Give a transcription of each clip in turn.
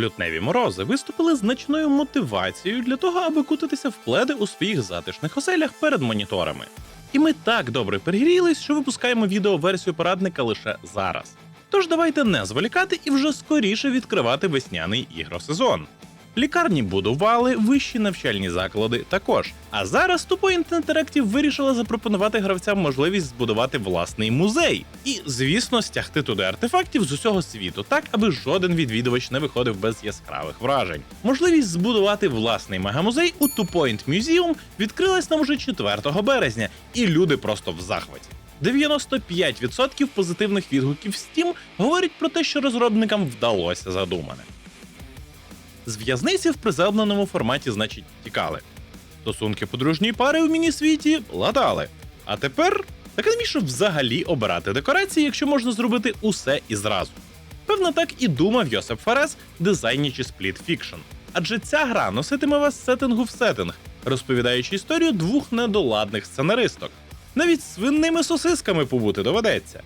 Лютневі морози виступили значною мотивацією для того, аби кутатися в пледи у своїх затишних оселях перед моніторами. І ми так добре перегрілись, що випускаємо відеоверсію порадника лише зараз. Тож давайте не зволікати і вже скоріше відкривати весняний ігросезон. Лікарні будували, вищі навчальні заклади також. А зараз Tupoint Interactive вирішила запропонувати гравцям можливість збудувати власний музей. І, звісно, стягти туди артефактів з усього світу, так аби жоден відвідувач не виходив без яскравих вражень. Можливість збудувати власний мегамузей у Tupoint Museum відкрилась нам уже 4 березня, і люди просто в захваті. 95% позитивних відгуків Steam говорять про те, що розробникам вдалося задумане. З в'язниці в приземленому форматі, значить, тікали. Стосунки подружньої пари у міні-світі ладали. А тепер так навіщо взагалі обирати декорації, якщо можна зробити усе і зразу? Певно, так і думав Йосип Ферес, дизайнячи Split Fiction. Адже ця гра носитиме вас з сеттингу в сеттинг, розповідаючи історію двох недоладних сценаристок. Навіть свинними сосисками побути доведеться.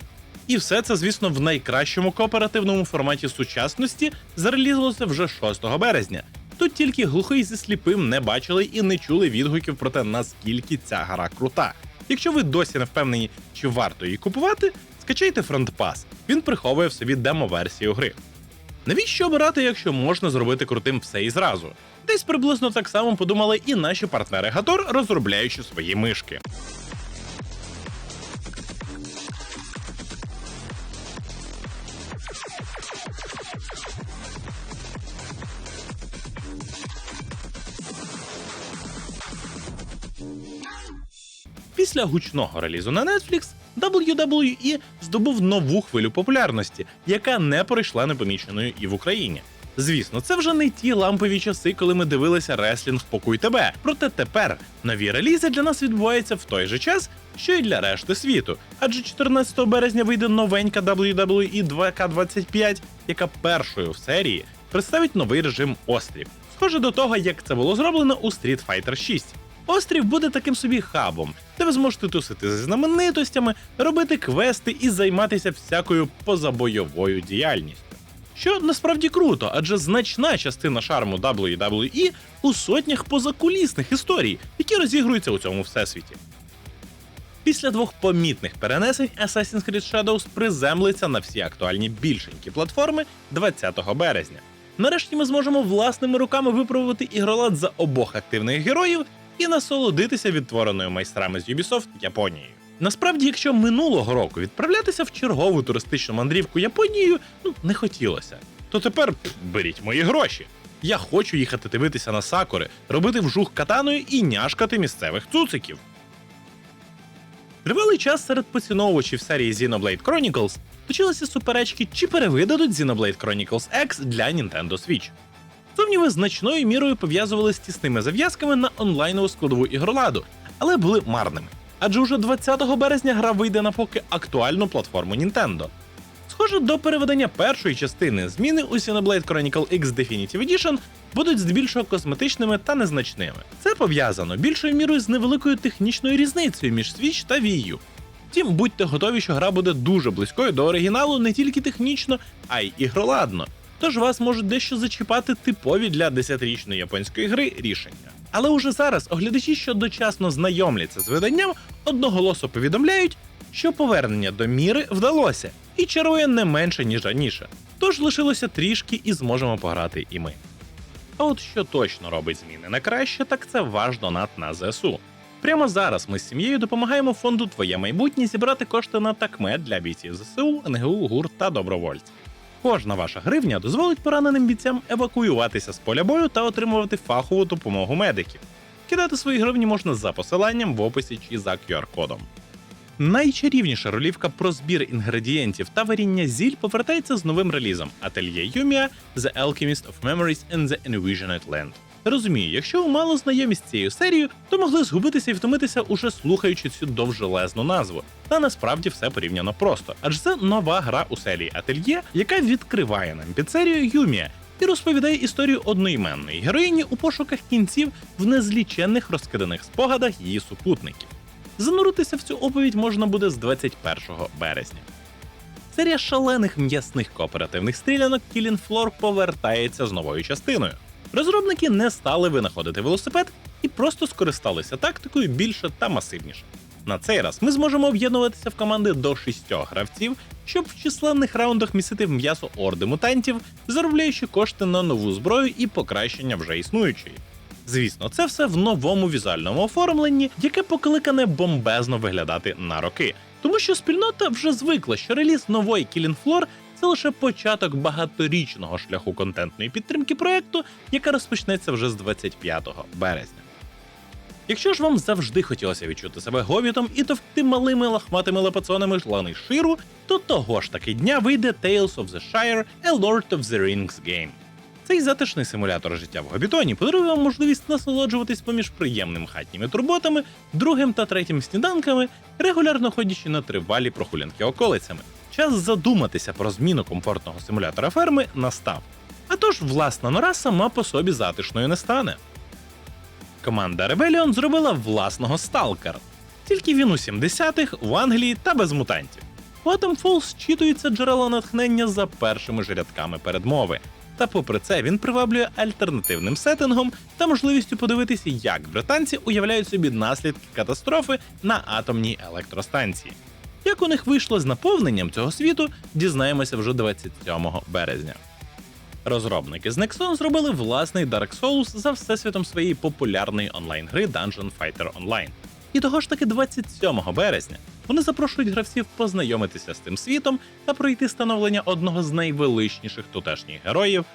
І все це, звісно, в найкращому кооперативному форматі сучасності зарелізувалося вже 6 березня. Тут тільки глухий зі сліпим не бачили і не чули відгуків про те, наскільки ця гра крута. Якщо ви досі не впевнені, чи варто її купувати, скачайте фронтпас. Він приховує в собі демо-версію гри. Навіщо обирати, якщо можна зробити крутим все і зразу? Десь приблизно так само подумали і наші партнери Гатор, розробляючи свої мишки. Після гучного релізу на Netflix WWE здобув нову хвилю популярності, яка не пройшла непоміченою і в Україні. Звісно, це вже не ті лампові часи, коли ми дивилися реслінг Покуй тебе. Проте тепер нові релізи для нас відбуваються в той же час, що й для решти світу. Адже 14 березня вийде новенька WWE 2K25, яка першою в серії представить новий режим Острів. Схоже до того, як це було зроблено у Street Fighter 6. Острів буде таким собі хабом, де ви зможете тусити зі знаменитостями, робити квести і займатися всякою позабойовою діяльністю. Що насправді круто, адже значна частина шарму WWE у сотнях позакулісних історій, які розігруються у цьому всесвіті. Після двох помітних перенесень Assassin's Creed Shadows приземлиться на всі актуальні більшенькі платформи 20 березня. Нарешті ми зможемо власними руками випробувати ігролад за обох активних героїв і насолодитися відтвореною майстрами з Ubisoft Японією. Насправді, якщо минулого року відправлятися в чергову туристичну мандрівку Японією ну не хотілося, то тепер пф, беріть мої гроші. Я хочу їхати дивитися на сакури, робити вжух катаною і няшкати місцевих цуциків. Тривалий час серед поціновувачів серії Xenoblade Chronicles точилися суперечки, чи перевидадуть Xenoblade Chronicles X для Nintendo Switch. Сумніви значною мірою пов'язували з тісними зав'язками на онлайнову складову ігроладу, але були марними. Адже уже 20 березня гра вийде на поки актуальну платформу Nintendo. Схоже, до переведення першої частини зміни у Xenoblade Chronicle X Definitive Edition будуть здебільшого косметичними та незначними. Це пов'язано більшою мірою з невеликою технічною різницею між Switch та Wii U. Втім, будьте готові, що гра буде дуже близькою до оригіналу не тільки технічно, а й ігроладно. Тож вас можуть дещо зачіпати типові для 10-річної японської гри рішення. Але уже зараз оглядачі, що дочасно знайомляться з виданням, одноголосо повідомляють, що повернення до міри вдалося і чарує не менше ніж раніше. Тож лишилося трішки і зможемо пограти і ми. А от що точно робить зміни на краще, так це ваш донат на ЗСУ. Прямо зараз ми з сім'єю допомагаємо фонду Твоє майбутнє зібрати кошти на такмет для бійців ЗСУ, НГУ, ГУР та добровольців. Кожна ваша гривня дозволить пораненим бійцям евакуюватися з поля бою та отримувати фахову допомогу медиків. Кидати свої гривні можна за посиланням в описі чи за QR-кодом. Найчарівніша ролівка про збір інгредієнтів та варіння зіль повертається з новим релізом Atelier Yumia The Alchemist of Memories and the Envisioned Land. Розумію, якщо ви мало знайомі з цією серією, то могли згубитися і втомитися уже слухаючи цю довжелезну назву. Та насправді все порівняно просто, адже це нова гра у серії Ательє, яка відкриває нам піцерію Юмія і розповідає історію одноіменної героїні у пошуках кінців в незліченних розкиданих спогадах її супутників. Зануритися в цю оповідь можна буде з 21 березня. Серія шалених м'ясних кооперативних стрілянок Killing Floor повертається з новою частиною. Розробники не стали винаходити велосипед і просто скористалися тактикою більше та масивніше. На цей раз ми зможемо об'єднуватися в команди до шістьох гравців, щоб в численних раундах місити в м'ясо орди мутантів, заробляючи кошти на нову зброю і покращення вже існуючої. Звісно, це все в новому візуальному оформленні, яке покликане бомбезно виглядати на роки. Тому що спільнота вже звикла, що реліз нової Killing Floor – це лише початок багаторічного шляху контентної підтримки проекту, яка розпочнеться вже з 25 березня. Якщо ж вам завжди хотілося відчути себе говітом і товкти малими лахматими лапацонами шлани ширу, то того ж таки дня вийде Tales of the Shire – A Lord of the Rings Game. Цей затишний симулятор життя в Гобітоні подарує вам можливість насолоджуватись поміж приємними хатніми турботами, другим та третім сніданками, регулярно ходячи на тривалі прогулянки околицями. Час задуматися про зміну комфортного симулятора ферми настав. А тож власна нора сама по собі затишною не стане. Команда Rebellion зробила власного сталкера, тільки він у 70-х в Англії та без мутантів. У Atomfall зчитується джерело натхнення за першими ж рядками передмови. Та попри це він приваблює альтернативним сеттингом та можливістю подивитися, як британці уявляють собі наслідки катастрофи на атомній електростанції. Як у них вийшло з наповненням цього світу, дізнаємося вже 27 березня. Розробники з Nexon зробили власний Dark Souls за всесвітом своєї популярної онлайн-гри Dungeon Fighter Online. І того ж таки 27 березня вони запрошують гравців познайомитися з тим світом та пройти становлення одного з найвеличніших тутешніх героїв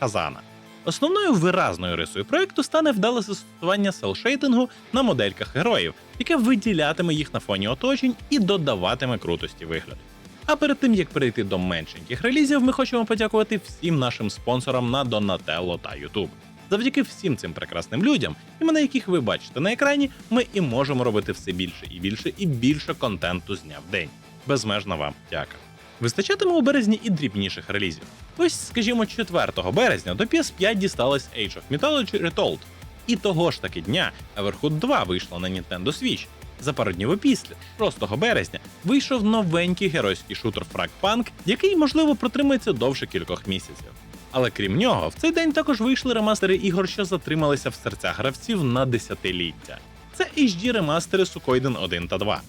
Казана. Основною виразною рисою проекту стане вдале застосування селшейтингу на модельках героїв, яке виділятиме їх на фоні оточень і додаватиме крутості вигляду. А перед тим як перейти до меншеньких релізів, ми хочемо подякувати всім нашим спонсорам на Donatello та YouTube. Завдяки всім цим прекрасним людям, імена яких ви бачите на екрані, ми і можемо робити все більше і більше і більше контенту з дня в день. Безмежна вам дяка. Вистачатиме у березні і дрібніших релізів. Ось, скажімо, 4 березня до PS5 дісталась Age of Mythology Retold. І того ж таки дня Everhood 2 вийшла на Nintendo Switch. За пару днів опісля, 6 березня, вийшов новенький геройський шутер Fragpunk, який, можливо, протримається довше кількох місяців. Але крім нього, в цей день також вийшли ремастери ігор, що затрималися в серцях гравців на десятиліття. Це HD ремастери Suikoden 1 та 2.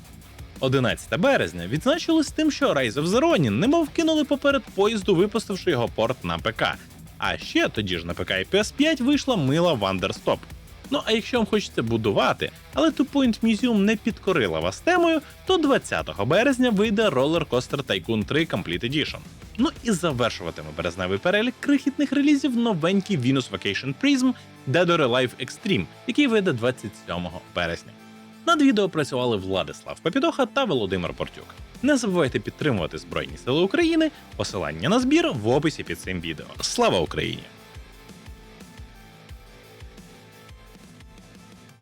11 березня відзначилось тим, що Rise of the Ronin немов кинули поперед поїзду, випустивши його порт на ПК. А ще тоді ж на ПК і PS5 вийшла мила Wonderstop. Ну а якщо вам хочеться будувати, але Two Point Museum не підкорила вас темою, то 20 березня вийде Roller Coaster Tycoon 3 Complete Edition. Ну і завершуватиме березневий перелік крихітних релізів новенький Venus Vacation Prism Dead or Alive Extreme, який вийде 27 березня. Над відео працювали Владислав Попідоха та Володимир Портюк. Не забувайте підтримувати Збройні Сили України. Посилання на збір в описі під цим відео. Слава Україні!